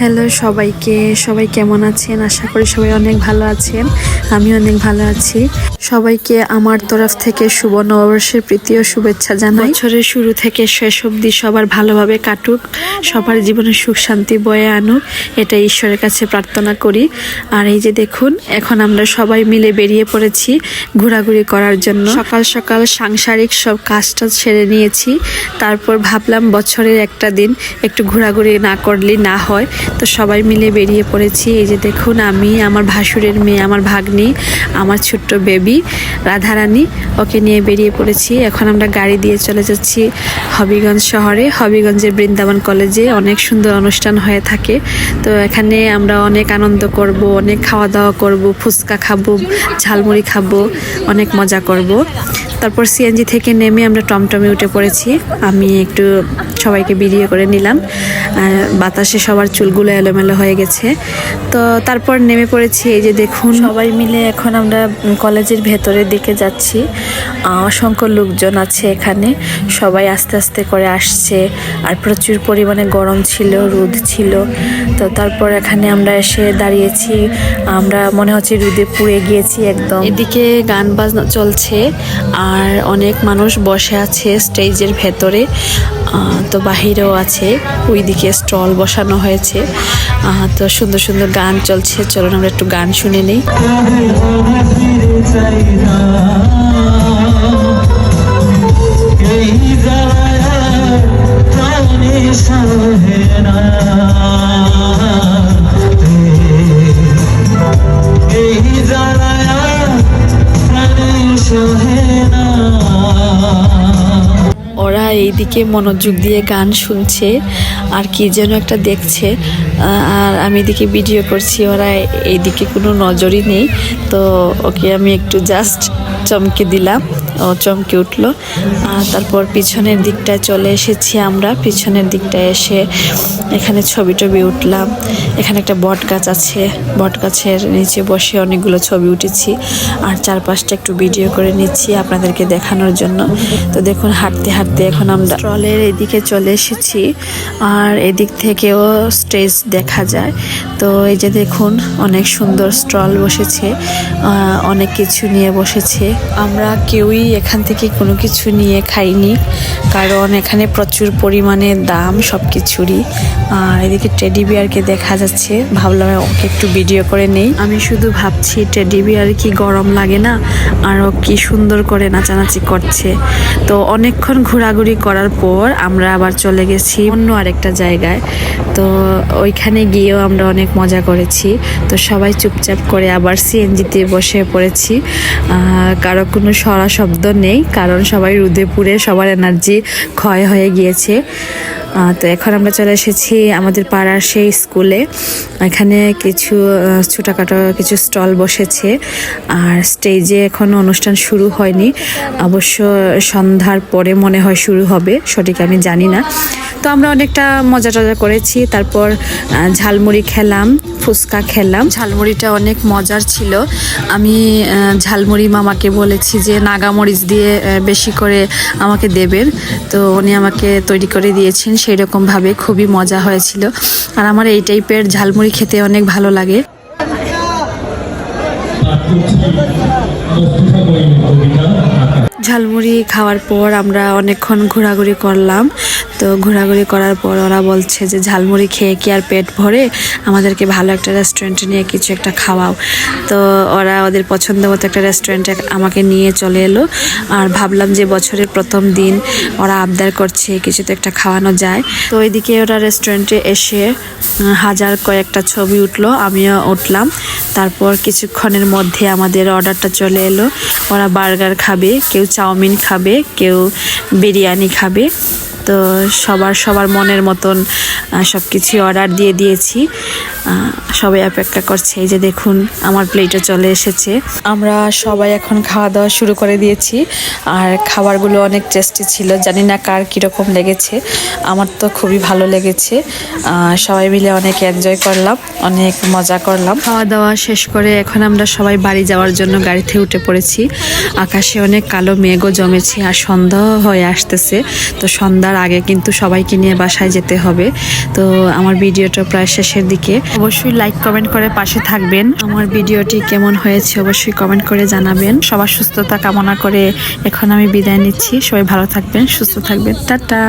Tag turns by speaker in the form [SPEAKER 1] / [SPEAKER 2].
[SPEAKER 1] Hello সবাইকে সবাই কেমন আছেন? আশা করি সবাই অনেক ভালো আছেন। আমি অনেক ভালো আছি। সবাইকে আমার তরফ থেকে শুভ নববর্ষের প্রীতি ও শুভেচ্ছা জানাই। বছরের শুরু থেকে শেষ অবধি সবার ভালোভাবে কাটুক সবার জীবনে সুখ শান্তি বয়ে আনুক এটা ঈশ্বরের কাছে প্রার্থনা করি। আর এই যে দেখুন এখন আমরা সবাই মিলে বেরিয়ে পড়েছি ঘোরাঘুরি করার জন্য। সকাল সকাল সাংসারিক সব কাজটা সেরে নিয়েছি। তারপর ভাবলাম বছরের একটা দিন একটু ঘোরাঘুরি না করলে না হয়। তো সবাই মিলে বেরিয়ে পড়েছি। এই যে দেখুন আমি, আমার ভাসুরের মেয়ে, আমার ভাগ্নি, আমার ছোট্ট বেবি রাধারানী, ওকে নিয়ে বেরিয়ে পড়েছি। এখন আমরা গাড়ি দিয়ে চলে যাচ্ছি হবিগঞ্জ শহরে। হবিগঞ্জের বৃন্দাবন কলেজে অনেক সুন্দর অনুষ্ঠান হয়ে থাকে। তো এখানে আমরা অনেক আনন্দ করব, অনেক খাওয়া দাওয়া করব, ফুচকা খাব, ঝালমুড়ি খাব, অনেক মজা করব। তারপর সিএনজি থেকে নেমে আমরা টমটমে উঠে পড়েছি। আমি একটু সবাইকে ভিডিও করে নিলাম। আর বাতাসে সবার চুলগুলো এলোমেলো হয়ে গেছে। তো তারপর নেমে পড়েছি এই যে দেখুন। সবাই মিলে এখন আমরা কলেজের ভেতরের দিকে যাচ্ছি। অসংখ্য লোকজন আছে এখানে। সবাই আস্তে আস্তে করে আসছে। আর প্রচুর পরিমাণে গরম ছিল রোদ ছিল। তো তারপর এখানে আমরা এসে দাঁড়িয়েছি। আমরা মনে হচ্ছে রোদে পুড়ে গিয়েছি একদম। এদিকে গান বাজনা চলছে। আর অনেক মানুষ বসে আছে স্টেজের ভেতরে তো বাহিরেও আছে, ওইদিকে স্টল বসানো হয়েছে। তো সুন্দর সুন্দর গান চলছে, চলুন আমরা একটু গান শুনে নিই। ওরা এইদিকে মনোযোগ দিয়ে গান শুনছে আর কি যেন একটা দেখছে। আর আমি এদিকে ভিডিও করছি, ওরা এইদিকে কোনো নজরই নেই। তো ওকে আমি একটু জাস্ট চমকে দিলাম, ও চমকে উঠল। আর তারপর পিছনের দিকটায় চলে এসেছি আমরা। পিছনের দিকটায় এসে এখানে ছবি টবি উঠলাম। এখানে একটা বট গাছ আছে, বট গাছের নিচে বসে অনেকগুলো ছবি উঠেছি। আর চারপাশটা একটু ভিডিও করে নিচ্ছি আপনাদেরকে দেখানোর জন্য। তো দেখুন, হাঁটতে হাঁটতে এখন আমরা ট্রলের এদিকে চলে এসেছি, আর এদিক থেকেও স্টেজ দেখা যায়। তো এই যে দেখুন, অনেক সুন্দর স্টল বসেছে অনেক কিছু নিয়ে বসেছে। আমরা কেউই এখান থেকে কোনো কিছু নিয়ে খাইনি, কারণ এখানে প্রচুর পরিমাণে দাম সব কিছুরই আর এদিকে টেডি বিয়ারকে দেখা যাচ্ছে, ভাবলাম ওকে একটু ভিডিও করে নেই। আমি শুধু ভাবছি, টেডি বিয়ার কি গরম লাগে না? আর ও কি সুন্দর করে নাচানাচি করছে। তো অনেকক্ষণ ঘোরাঘুরি করার পর আমরা আবার চলে গেছি অন্য আরেকটা জায়গায়। তো ওইখানে গিয়েও আমরা অনেক মজা করেছি। তো সবাই চুপচাপ করে আবার সিএনজিতে বসে পড়েছি। কারও কোনো সরা শব্দ নেই, কারণ সবাই রুদে পুড়ে সবার এনার্জি ক্ষয় হয়ে গিয়েছে। তো এখন আমরা চলে এসেছি আমাদের পাড়ার সেই স্কুলে এখানে কিছু ছোটোখাটো কিছু স্টল বসেছে। আর স্টেজে এখন অনুষ্ঠান শুরু হয়নি। অবশ্য সন্ধ্যার পরে মনে হয় শুরু হবে, সঠিক আমি জানি না। তো আমরা অনেকটা মজা টজা করেছি। তারপর ঝালমুড়ি খেলাম ফুচকা খেলাম। ঝালমুড়িটা অনেক মজার ছিল। আমি ঝালমুড়ি মামাকে বলেছি যে নাগামরিচ দিয়ে বেশি করে আমাকে দেবেন। তো উনি আমাকে তৈরি করে দিয়েছেন। সেই রকমভাবে খুবই মজা হয়েছিল। আর আমার এই টাইপের ঝালমুড়ি খেতে অনেক ভালো লাগে। ঝালমুড়ি খাওয়ার পর আমরা অনেকক্ষণ ঘোরাঘুরি করলাম। তো ঘোরাঘুরি করার পর ওরা বলছে যে, ঝালমুড়ি খেয়ে কি আর পেট ভরে? আমাদেরকে ভালো একটা রেস্টুরেন্টে নিয়ে কিছু একটা খাওয়াও। তো ওরা ওদের পছন্দ মতো একটা রেস্টুরেন্টে আমাকে নিয়ে চলে এলো। আর ভাবলাম যে, বছরের প্রথম দিন ওরা আবদার করছে কিছু তো একটা খাওয়ানো যায়। তো ওইদিকে ওরা রেস্টুরেন্টে এসে হাজার কয়েকটা ছবি উঠল। আমিও উঠলাম। তারপর কিছুক্ষণের মধ্যে আমাদের অর্ডারটা চলে এলো। ওরা বার্গার খাবে, কেউ চাউমিন খাবে, কেউ বিরিয়ানি খাবে। তো সবার সবার মনের মতন সব কিছু অর্ডার দিয়ে দিয়েছি। সবাই অপেক্ষা করছে। এই যে দেখুন, আমার প্লেটে চলে এসেছে। আমরা সবাই এখন খাওয়া দাওয়া শুরু করে দিয়েছি। আর খাবারগুলো অনেক টেস্টি ছিল। জানি না কার কীরকম লেগেছে। আমার তো খুবই ভালো লেগেছে। সবাই মিলে অনেক এনজয় করলাম, অনেক মজা করলাম। খাওয়া দাওয়া শেষ করে এখন আমরা সবাই বাড়ি যাওয়ার জন্য গাড়িতে উঠে পড়েছি। আকাশে অনেক কালো মেঘও জমেছে আর সন্ধ্যা হয়ে আসতেছে। তো সন্ধ্যার আগে কিন্তু সবাইকে নিয়ে বাসায় যেতে হবে। তো আমার ভিডিওটা প্রায় শেষের দিকে। অবশ্যই লাইক কমেন্ট করে পাশে থাকবেন। আমার ভিডিওটি কেমন হয়েছে অবশ্যই কমেন্ট করে জানাবেন। সবার সুস্থতা কামনা করে এখন আমি বিদায় নিচ্ছি। সবাই ভালো থাকবেন, সুস্থ থাকবেন। টাটা।